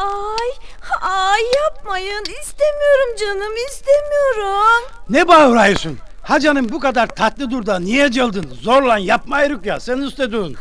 Ay, ay yapmayın. İstemiyorum canım, istemiyorum. Ne bağırıyorsun? Ha canım bu kadar tatlı dur da niye cıldın? Zorla yapma Eruk ya, sen üste durun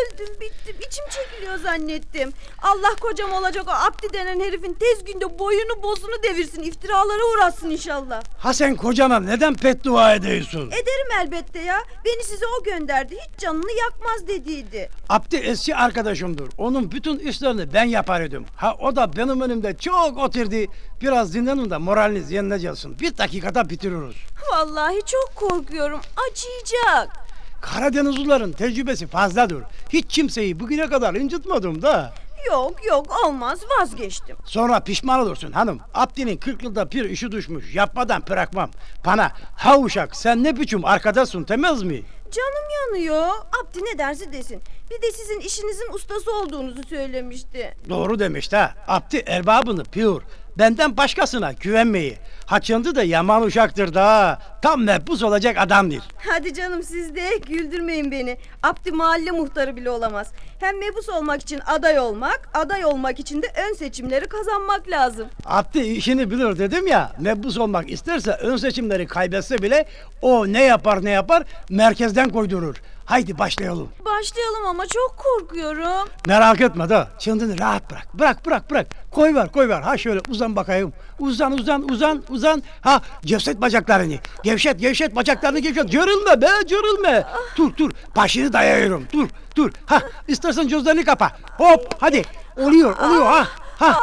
öldüm bittim içim çekiliyor zannettim. Allah kocam olacak o Abdi denen herifin tez günde boyunu bozunu devirsin iftiralara uğratsın inşallah. Ha sen kocana neden pet dua ediyorsun? Ederim elbette ya. Beni size o gönderdi. Hiç canını yakmaz dediydi. Abdi eski arkadaşımdır. Onun bütün işlerini ben yapardım. Ha o da benim önümde çok oturdu. Biraz dinlenin de moraliniz yerine gelsin. Bir dakikada bitiririz. Vallahi çok korkuyorum. Acıyacak. Karadenizlilerin tecrübesi fazladır. Hiç kimseyi bugüne kadar incitmedim da. Yok yok olmaz vazgeçtim. Sonra pişman olursun hanım. Abdi'nin 40 yılda bir işi düşmüş. Yapmadan bırakmam. Bana ha uşak sen ne biçim arkadaşsın demez mi? Canım yanıyor. Abdi ne derse desin. Bir de sizin işinizin ustası olduğunuzu söylemişti. Doğru demiş ha. Abdi erbabını pür. Benden başkasına güvenmeyi. Haçıncı da yaman uşaktır da. Tam mebus olacak adamdır. Hadi canım siz de güldürmeyin beni. Abdi mahalle muhtarı bile olamaz. Hem mebus olmak için aday olmak, aday olmak için de ön seçimleri kazanmak lazım. Abdi işini bilir dedim ya. Mebus olmak isterse ön seçimleri kaybetse bile o ne yapar ne yapar merkezden koydurur. Haydi başlayalım. Başlayalım ama çok korkuyorum. Merak etme da çındını rahat bırak. Bırak bırak bırak. Koy ver koy ver. Ha şöyle uzan bakayım. Uzan uzan uzan uzan. Ha gevşet bacaklarını. Gevşet gevşet bacaklarını gevşet. Cırılma be cırılma. Dur dur. Başını dayıyorum. Dur dur. Ha istersen gözlerini kapa. Hop hadi. Oluyor oluyor ha. Ha.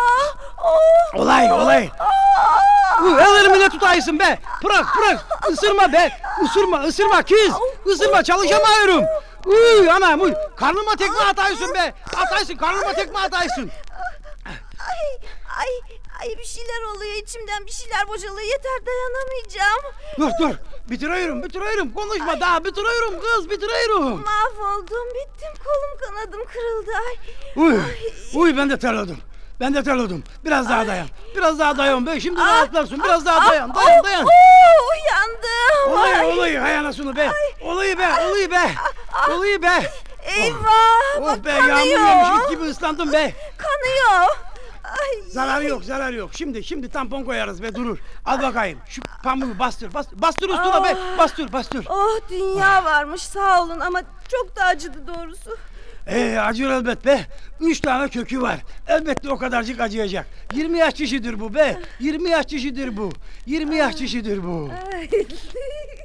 Olay olay. Bu ellerimi ne tutaysın be? Bırak bırak. Isırma be. Isırma ısırma kız. Isırma çalışamıyorum. Uy anam uy. Karnıma tekme ataysın be. Ataysın karnıma tekme ataysın. Ay, ay, ay bir şeyler oluyor içimden bir şeyler bocalıyor. Yeter dayanamayacağım. Dur dur. Bitiriyorum bitiriyorum. Konuşma daha bitiriyorum kız bitiriyorum. Mahvoldum, bittim. Kolum kanadım kırıldı. Ay. Uy. Uy ben de terledim. Ben de terledim. Biraz daha dayan. Biraz daha dayan be. Şimdi rahatlarsın. Biraz daha dayan. Dayan dayan. Olayı Ay, olayı hay anasını be. Olayı be olayı be. Olayı be. Eyvah. Oh bak be yağmur kanıyor. yemiş gibi ıslandım be. Kanıyor. Ay. Zarar yok, zarar yok. Şimdi şimdi tampon koyarız be durur. Al bakayım. Şu pamuğu bastır, bastır. Bastır üstüne be. Ah. Bastır, bastır. Oh dünya varmış sağ olun ama çok da acıdı doğrusu. Ee, acır elbet be. Üç tane kökü var. Elbette o kadarcık acıyacak. 20 yaş kişidir bu be. 20 yaş kişidir bu. 20 yaş kişidir bu.